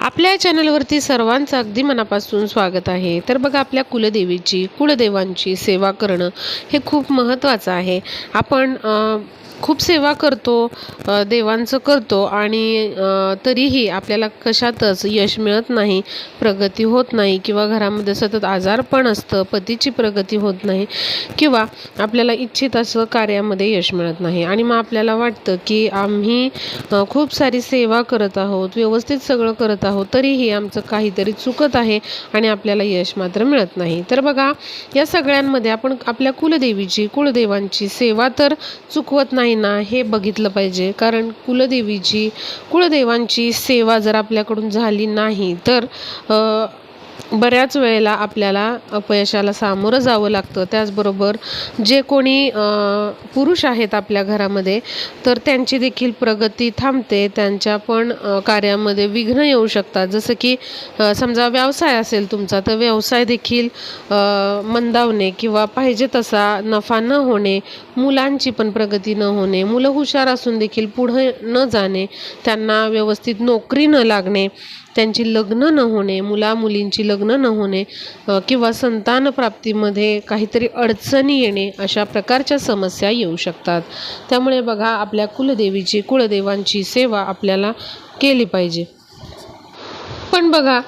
आपल्या चॅनलवरती सर्वांचं अगदी मनापासून स्वागत आहे. तर बघा आपल्या कुलदेवीची कुलदेवांची सेवा करणं हे खूप महत्त्वाचं आहे. आपण खूप सेवा करतो देवांचं करतो आणि तरीही आपल्याला कशातच यश मिळत नाही प्रगती होत नाही किंवा घरामध्ये सतत आजारपण असतं पतीची प्रगती होत नाही किंवा आपल्याला इच्छित असं कार्यामध्ये यश मिळत नाही. आणि मग आपल्याला वाटतं की आम्ही खूप सारी सेवा करत आहोत व्यवस्थित सगळं करत आहोत तरीही आमचं काहीतरी चुकत आहे आणि आपल्याला यश मात्र मिळत नाही. तर बघा या सगळ्यांमध्ये आपण आपल्या कुलदेवीची कुलदेवांची सेवा तर चुकवत नाही ना हे बघितलं पाहिजे. कारण कुलदेवीची कुलदेवांची सेवा जर आपल्याकडून झाली नाही तर बऱ्याच वेळेला आपल्याला अपयशाला सामोरं जावं लागतं. त्याचबरोबर जे कोणी पुरुष आहेत आपल्या घरामध्ये तर त्यांची देखील प्रगती थांबते. त्यांच्या पण कार्यामध्ये विघ्न येऊ शकतात. जसं की समजा व्यवसाय असेल तुमचा तर व्यवसाय देखील मंदावणे किंवा पाहिजे तसा नफा न होणे मुलांची पण प्रगती न होणे मुलं हुशार असून देखील पुढं न जाणे त्यांना व्यवस्थित नोकरी न लागणे त्यांची लग्न न होणे मुला मुलींची लग्न न होणे किंवा संतान प्राप्तीमध्ये काहीतरी अडचणी येणे अशा प्रकारच्या समस्या येऊ शकतात. त्यामुळे बघा आपल्या कुलदेवीची कुळदेवांची सेवा आपल्याला केली पाहिजे. पण बघा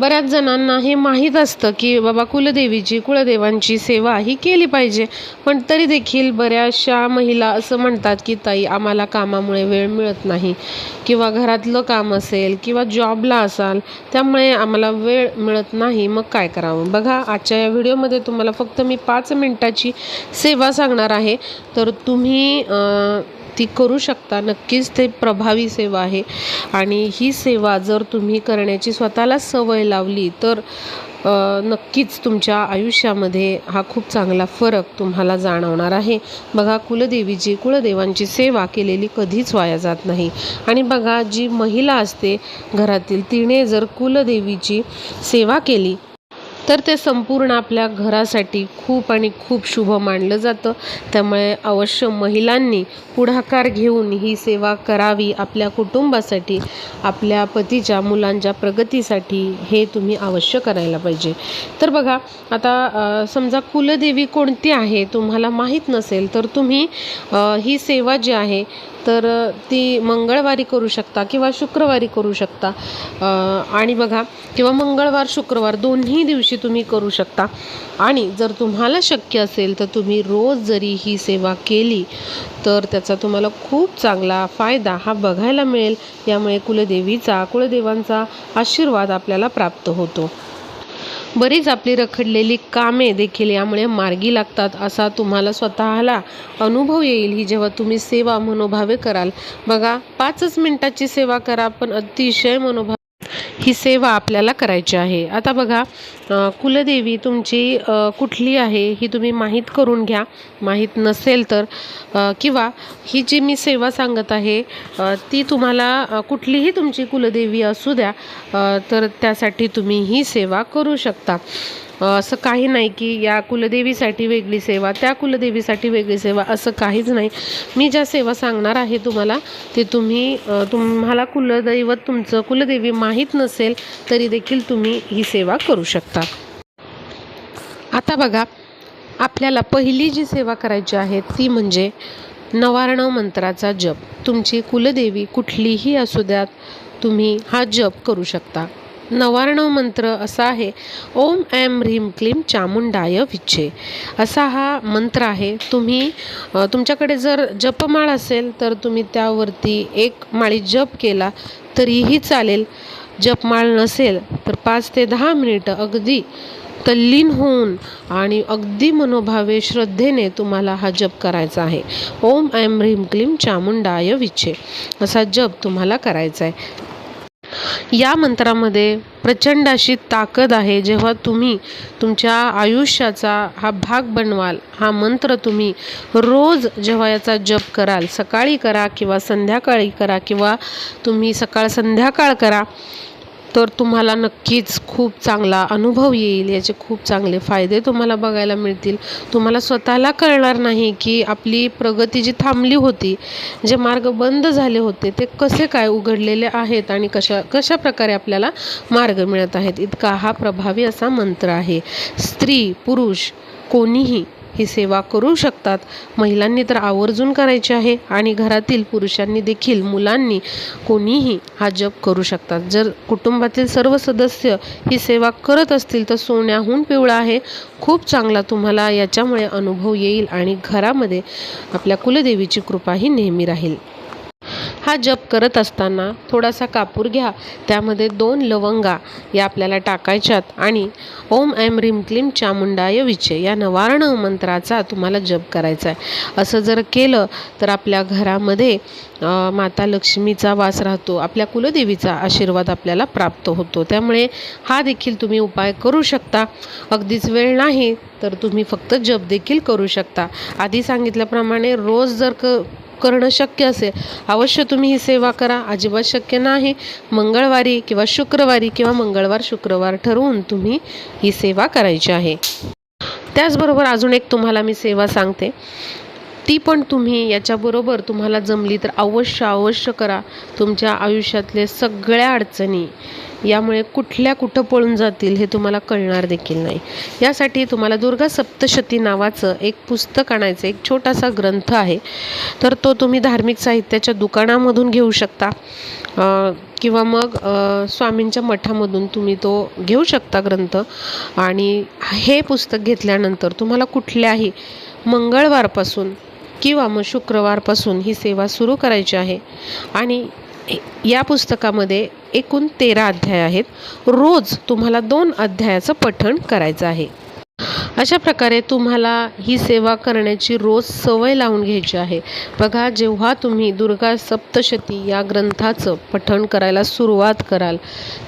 बऱ्याच जणांना हे माहीत असतं की बाबा कुलदेवीची कुलदेवांची सेवा ही केली पाहिजे. पण तरी देखील बऱ्याचशा महिला असं म्हणतात की ताई आम्हाला कामामुळे वेळ मिळत नाही. किंवा घरातलं काम असेल किंवा जॉबला असाल त्यामुळे आम्हाला वेळ मिळत नाही. मग काय करावं? बघा आजच्या या व्हिडिओमध्ये तुम्हाला फक्त मी पाच मिनटाची सेवा सांगणार आहे. तर तुम्ही ती करू शकता. नक्कीच ते प्रभावी सेवा आहे. आणि ही सेवा जर तुम्ही करण्याची स्वतःला सवय लावली तर नक्कीच तुमच्या आयुष्यामध्ये हा खूप चांगला फरक तुम्हाला जाणवणार आहे. बघा कुलदेवीची कुलदेवांची सेवा केलेली कधीच वाया जात नाही. आणि बघा जी महिला असते घरातील तिने जर कुलदेवीची सेवा केली तर ते संपूर्ण आपल्या घरासाठी खूप आणि खूप शुभ मानलं जातं. त्यामुळे अवश्य महिलांनी पुढाकार घेऊन ही सेवा करावी आपल्या कुटुंबासाठी आपल्या पतीच्या मुलांच्या प्रगतीसाठी हे तुम्ही अवश्य करायला पाहिजे. तर बघा आता समजा कुलदेवी कोणती आहे तुम्हाला माहीत नसेल तर तुम्ही ही सेवा जी आहे तर ती मंगळवारी करू शकता किंवा शुक्रवारी करू शकता. आणि बघा किंवा मंगळवार शुक्रवार दोन्ही दिवशी तुम्ही करू शकता. आणि जर तुम्हाला शक्य असेल तर तुम्ही रोज जरी ही सेवा केली तर त्याचा तुम्हाला खूप चांगला फायदा हा बघायला मिळेल. यामुळे कुलदेवीचा कुलदेवांचा आशीर्वाद आपल्याला प्राप्त होतो. बरीच आपली रखडलेली कामे देखील यामुळे मार्गी लागतात असा तुम्हाला स्वतःला अनुभव येईल ही जेव्हा तुम्ही सेवा मनोभावे कराल. बघा पाचच मिनिटाची सेवा करा पण अतिशय मनोभाव ही सेवा आपल्याला करायची आहे. आता बघा कुलदेवी तुमची कुठली आहे ही तुम्ही माहीत करून घ्या. माहीत नसेल तर किंवा ही जी मी सेवा सांगत आहे ती तुम्हाला कुठलीही तुमची कुलदेवी असू द्या तर त्यासाठी तुम्ही ही सेवा करू शकता. असं काही नाही की या कुलदेवीसाठी वेगळी सेवा त्या कुलदेवीसाठी वेगळी सेवा असं काहीच नाही. मी ज्या सेवा सांगणार आहे तुम्हाला ते तुम्ही तुम्हाला कुलदैवत तुमचं कुलदेवी माहीत नसेल तरी देखील तुम्ही ही सेवा करू शकता. आता बघा आपल्याला पहिली जी सेवा करायची आहे ती म्हणजे नवारणव मंत्राचा जप. तुमची कुलदेवी कुठलीही असू द्यात तुम्ही हा जप करू शकता. नवारणव मंत्र असा आहे ओम ऐम ह्रीम क्लीम चामुंडाय विच्छे. असा हा मंत्र आहे. तुम्ही तुमच्याकडे जर जपमाळ असेल तर तुम्ही त्यावरती एक माळी जप केला तरीही चालेल. जपमाळ नसेल तर पाच ते दहा मिनिटं अगदी तल्लीन होऊन आणि अगदी मनोभावे श्रद्धेने तुम्हाला हा जप करायचा आहे. ओम ऐम ह्रीम क्लीम चामुंडाय विच्छे. असा जप तुम्हाला करायचा आहे. या मंत्रामध्ये प्रचंड अशी ताकद आहे जेव्हा तुम्ही तुमच्या आयुष्याचा हा भाग बनवाल हा मंत्र तुम्ही रोज जेव्हा याचा जप कराल सकाळी करा किंवा संध्याकाळी करा किंवा तुम्ही सकाळ संध्याकाळ करा तर तुम्हाला नक्कीच खूप चांगला अनुभव येईल याचे खूप चांगले फायदे तुम्हाला बघायला मिळतील. तुम्हाला स्वतःला कळणार नाही की आपली प्रगती जी थांबली होती जे मार्ग बंद झाले होते ते कसे काय उघडलेले आहेत आणि कशा कशा प्रकारे आपल्याला मार्ग मिळत आहेत. इतका हा प्रभावी असा मंत्र आहे. स्त्री पुरुष कोणीही ही सेवा करू शकतात. महिलांनी तर आवर्जून करायची आहे आणि घरातील पुरुषांनी देखील मुलांनी कोणीही हा जप करू शकतात. जर कुटुंबातील सर्व सदस्य ही सेवा करत असतील तर सोन्याहून पिवळा आहे. खूप चांगला तुम्हाला याच्यामुळे अनुभव येईल आणि घरामध्ये आपल्या कुलदेवीची कृपाही नेहमी राहील. हा जप करत असताना थोडासा कापूर घ्या. त्यामध्ये दोन लवंगा या आपल्याला टाकायच्यात आणि ओम ऐम रिम क्लीम चामुंडाय विचे या नवारण मंत्राचा तुम्हाला जप करायचा आहे. असं जर केलं तर आपल्या घरामध्ये माता लक्ष्मीचा वास राहतो आपल्या कुलदेवीचा आशीर्वाद आपल्याला प्राप्त होतो. त्यामुळे हा देखील तुम्ही उपाय करू शकता. अगदीच वेळ नाही तर तुम्ही फक्त जप देखील करू शकता. आधी सांगितल्याप्रमाणे रोज जर क करणं शक्य असेल अवश्य तुम्ही ही सेवा करा. अजिबात शक्य नाही. मंगळवारी किंवा शुक्रवारी किंवा मंगळवार शुक्रवार ठरवून तुम्ही ही सेवा करायची आहे. त्याचबरोबर अजून एक तुम्हाला मी सेवा सांगते. ती पण तुम्ही याच्याबरोबर तुम्हाला जमली तर अवश्य अवश्य करा. तुमच्या आयुष्यातले सगळ्या अडचणी यामुळे कुठल्या कुठं पळून जातील हे तुम्हाला कळणार देखील नाही. यासाठी तुम्हाला दुर्गा सप्तशती नावाचं एक पुस्तक आणायचं एक छोटासा ग्रंथ आहे. तर तो तुम्ही धार्मिक साहित्याच्या दुकानामधून घेऊ शकता. किंवा मग स्वामींच्या मठामधून तुम्ही तो घेऊ शकता ग्रंथ. आणि हे पुस्तक घेतल्यानंतर तुम्हाला कुठल्याही मंगळवारपासून किंवा मग शुक्रवारपासून ही सेवा सुरू करायची आहे. आणि या पुस्तकामध्ये एकूण तेरा अध्याय आहेत. रोज तुम्हाला दोन अध्यायाचं पठण करायचं आहे. अशा प्रकारे तुम्हाला ही सेवा करण्याची रोज सवय लावून घ्यायची आहे. बघा जेव्हा तुम्ही दुर्गा सप्तशती या ग्रंथाचं पठण करायला सुरुवात कराल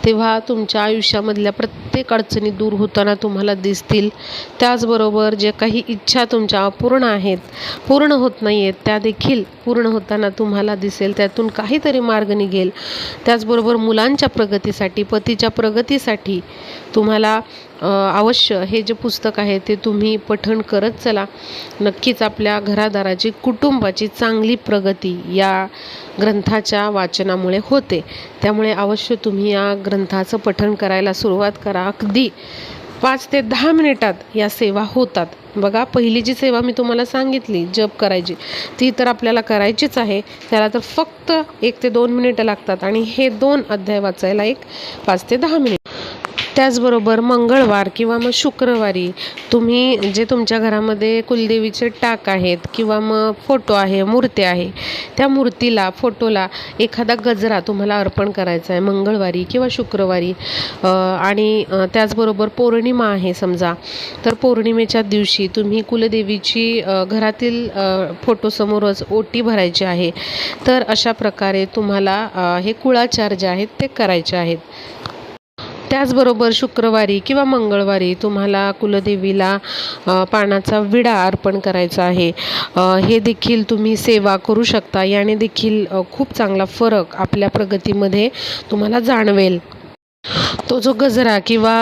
तेव्हा तुमच्या आयुष्यामधल्या प्रत्येक अडचणी दूर होताना तुम्हाला दिसतील. त्याचबरोबर जे काही इच्छा तुमच्या अपूर्ण आहेत पूर्ण होत नाही आहेत त्या देखील पूर्ण होताना तुम्हाला दिसेल. त्यातून काहीतरी मार्ग निघेल. त्याचबरोबर मुलांच्या प्रगतीसाठी पतीच्या प्रगतीसाठी तुम्हाला अवश्य हे जे पुस्तक आहे ते तुम्ही पठण करत चला. नक्कीच आपल्या घरादाराची कुटुंबाची चांगली प्रगती या ग्रंथाच्या वाचनामुळे होते. त्यामुळे अवश्य तुम्ही या ग्रंथाचं पठण करायला सुरुवात करा. अगदी पाच ते दहा मिनिटात या सेवा होतात. बघा पहिली जी सेवा मी तुम्हाला सांगितली जप करायची ती तर आपल्याला करायचीच आहे. त्याला तर फक्त एक ते दोन मिनिटं लागतात आणि हे दोन अध्याय वाचायला एक पाच ते दहा मिनिट. त्याचबरोबर मंगळवार किंवा मग शुक्रवारी तुम्ही जे तुमच्या घरामध्ये कुलदेवीचे टाक आहेत किंवा मग फोटो आहे मूर्ती आहे त्या मूर्तीला फोटोला एखादा गजरा तुम्हाला अर्पण करायचा आहे मंगळवारी किंवा शुक्रवारी. आणि त्याचबरोबर पौर्णिमा आहे समजा तर पौर्णिमेच्या दिवशी तुम्ही कुलदेवीची घरातील फोटोसमोरच ओटी भरायची आहे. तर अशा प्रकारे तुम्हाला हे कुळाचार जे आहेत ते करायचे आहेत. त्याचबरोबर शुक्रवारी किंवा मंगळवारी तुम्हाला कुलदेवीला पानाचा विडा अर्पण करायचा आहे. हे देखील तुम्ही सेवा करू शकता. याने देखील खूप चांगला फरक आपल्या प्रगतीमध्ये तुम्हाला जाणवेल. तो जो गजरा किंवा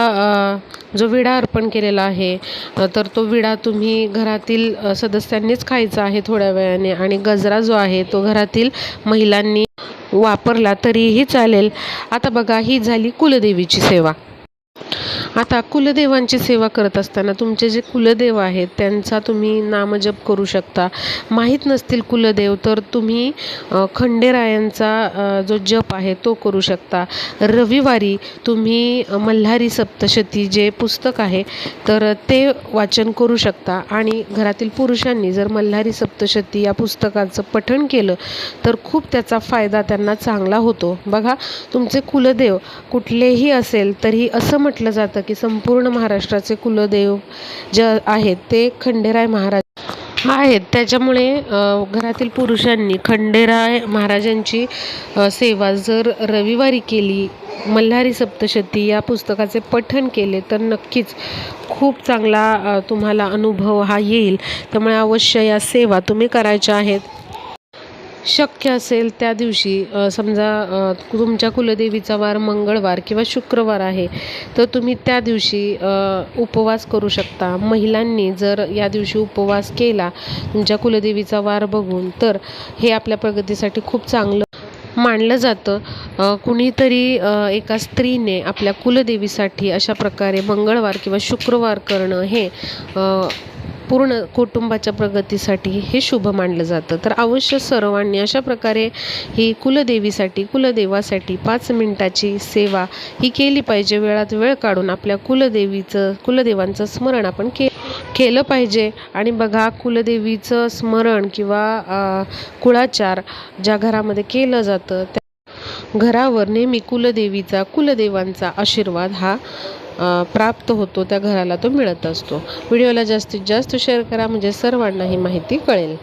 जो विडा अर्पण केलेला आहे तर तो विडा तुम्ही घरातील सदस्यांनीच खायचा आहे थोड्या वेळाने. आणि गजरा जो आहे तो घरातील महिलांनी वापरला तरीही चालेल. आता बघा ही झाली कुलदेवीची सेवा. आता कुलदेवांची सेवा करत असताना तुमचे जे कुलदेव आहेत त्यांचा तुम्ही नामजप करू शकता. माहीत नसतील कुलदेव तर तुम्ही खंडेरायांचा जो जप आहे तो करू शकता. रविवारी तुम्ही मल्हारी सप्तशती जे पुस्तक आहे तर ते वाचन करू शकता. आणि घरातील पुरुषांनी जर मल्हारी सप्तशती या पुस्तकाचं पठण केलं तर खूप त्याचा फायदा त्यांना चांगला होतो. बघा तुमचे कुलदेव कुठलेही असेल तरी असं म्हटलं जातं की संपूर्ण महाराष्ट्राचे कुलदेव जे आहेत ते खंडेराय महाराज आहेत. त्याच्यामुळे घरातील पुरुषांनी खंडेराय महाराजांची सेवा जर रविवारी केली मल्हारी सप्तशती या पुस्तकाचे पठन केले तर नक्कीच खूप चांगला तुम्हाला अनुभव हा येईल. त्यामुळे अवश्य या सेवा तुम्ही करायच्या आहेत. शक्य असेल त्या दिवशी समजा तुमच्या कुलदेवीचा वार मंगळवार किंवा शुक्रवार आहे तर तुम्ही त्या दिवशी उपवास करू शकता. महिलांनी जर या दिवशी उपवास केला तुमच्या कुलदेवीचा वार बघून तर हे आपल्या प्रगतीसाठी खूप चांगलं मानलं जातं. कुणीतरी एका स्त्रीने आपल्या कुलदेवीसाठी अशा प्रकारे मंगळवार किंवा शुक्रवार करणं हे पूर्ण कुटुंबाच्या प्रगतीसाठी हे शुभ मानलं जातं. तर अवश्य सर्वांनी अशा प्रकारे ही कुलदेवीसाठी कुलदेवासाठी पाच मिनिटाची सेवा ही केली पाहिजे. वेळात वेळ काढून आपल्या कुलदेवीचं कुलदेवांचं स्मरण आपण के केलं पाहिजे. आणि बघा कुलदेवीचं स्मरण किंवा कुळाचार ज्या घरामध्ये केलं जातं त्या घरावर नेहमी कुलदेवीचा कुलदेवांचा आशीर्वाद हा प्राप्त होतो त्या घराला तो मिळत असतो. व्हिडिओला जास्तीत जास्त शेअर करा म्हणजे सर्वांना ही माहिती कळेल.